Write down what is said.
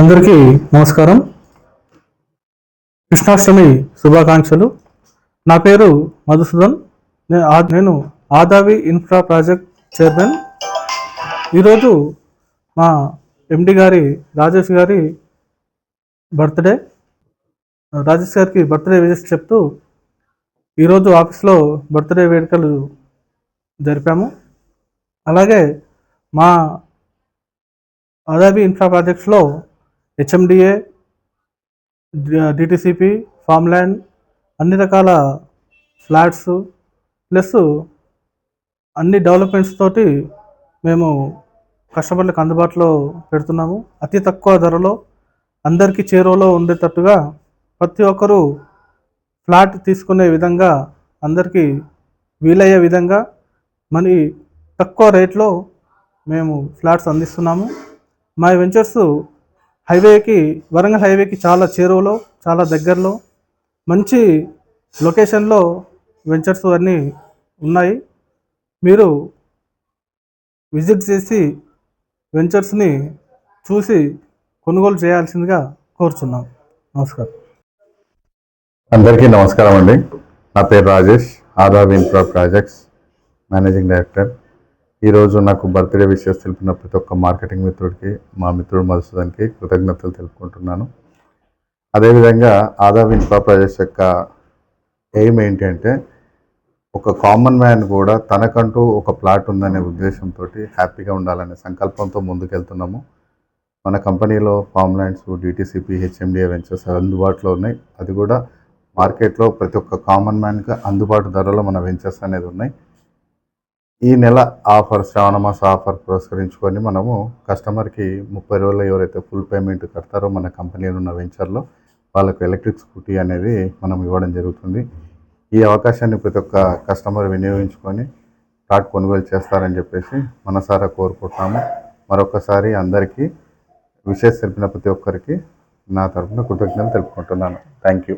అందరికీ నమస్కారం. కృష్ణాష్టమి శుభాకాంక్షలు. నా పేరు మధుసూదన్. నేను ఆదావి ఇన్ఫ్రా ప్రాజెక్ట్ చైర్మన్. ఈరోజు మా ఎండి గారి రాజేష్ గారి బర్త్డే. రాజేష్ గారికి బర్త్డే విజెస్ చెప్తూ ఈరోజు ఆఫీస్లో బర్త్డే వేడుకలు జరిపాము. అలాగే మా ఆదాబి ఇన్ఫ్రా ప్రాజెక్ట్స్లో హెచ్ఎండిఏ డిటిసిపి ఫామ్ ల్యాండ్ అన్ని రకాల ఫ్లాట్స్ ప్లస్ అన్ని డెవలప్మెంట్స్ తోటి మేము కస్టమర్లకు అందుబాటులో పెడుతున్నాము. అతి తక్కువ ధరలో అందరికీ చేరువలో ఉండేటట్టుగా ప్రతి ఒక్కరూ ఫ్లాట్ తీసుకునే విధంగా అందరికీ వీలయ్యే విధంగా మరి తక్కువ రేట్లో మేము ఫ్లాట్స్ అందిస్తున్నాము. మా వెంచర్స్ హైవేకి వరంగల్ హైవేకి చాలా చేరువలో చాలా దగ్గరలో మంచి లొకేషన్లో వెంచర్స్ అన్నీ ఉన్నాయి. మీరు విజిట్ చేసి వెంచర్స్ని చూసి కొనుగోలు చేయాల్సిందిగా కోరుచున్నాం. నమస్కారం. అందరికీ నమస్కారం అండి. నా పేరు Rajesh Aadab infra projects managing director ఈరోజు నాకు బర్త్డే విషయాలు తెలిపిన ప్రతి ఒక్క మార్కెటింగ్ మిత్రుడికి మా మిత్రుడు మధుసూదన్కి కృతజ్ఞతలు తెలుపుకుంటున్నాను. అదేవిధంగా ఆదావ్ ఇన్ఫ్రా ప్రాజెక్ట్స్ యొక్క ఎయిమ్ ఏంటి అంటే ఒక కామన్ మ్యాన్ కూడా తనకంటూ ఒక ప్లాట్ ఉందనే ఉద్దేశంతో హ్యాపీగా ఉండాలనే సంకల్పంతో ముందుకెళ్తున్నాము. మన కంపెనీలో farm lands DTCP HMDA ventures అందుబాటులో ఉన్నాయి. అది కూడా మార్కెట్లో ప్రతి ఒక్క కామన్ మ్యాన్కి అందుబాటు ధరలో మన వెంచర్స్ అనేది ఉన్నాయి. ఈ నెల ఆఫర్ శ్రావణ మాస ఆఫర్ పురస్కరించుకొని మనము కస్టమర్కి ముప్పై రోజుల్లో ఎవరైతే ఫుల్ పేమెంట్ కడతారో మన కంపెనీలో ఉన్న వెంచర్లో వాళ్ళకు ఎలక్ట్రిక్ స్కూటీ అనేది మనం ఇవ్వడం జరుగుతుంది. ఈ అవకాశాన్ని ప్రతి ఒక్క కస్టమర్ వినియోగించుకొని ప్లాట్ కొనుగోలు చేస్తారని చెప్పేసి మనసారా కోరుకుంటున్నాము. మరొకసారి అందరికీ విషయ తెలిపిన ప్రతి ఒక్కరికి నా తరఫున కృతజ్ఞతలు తెలుపుకుంటున్నాను. Thank you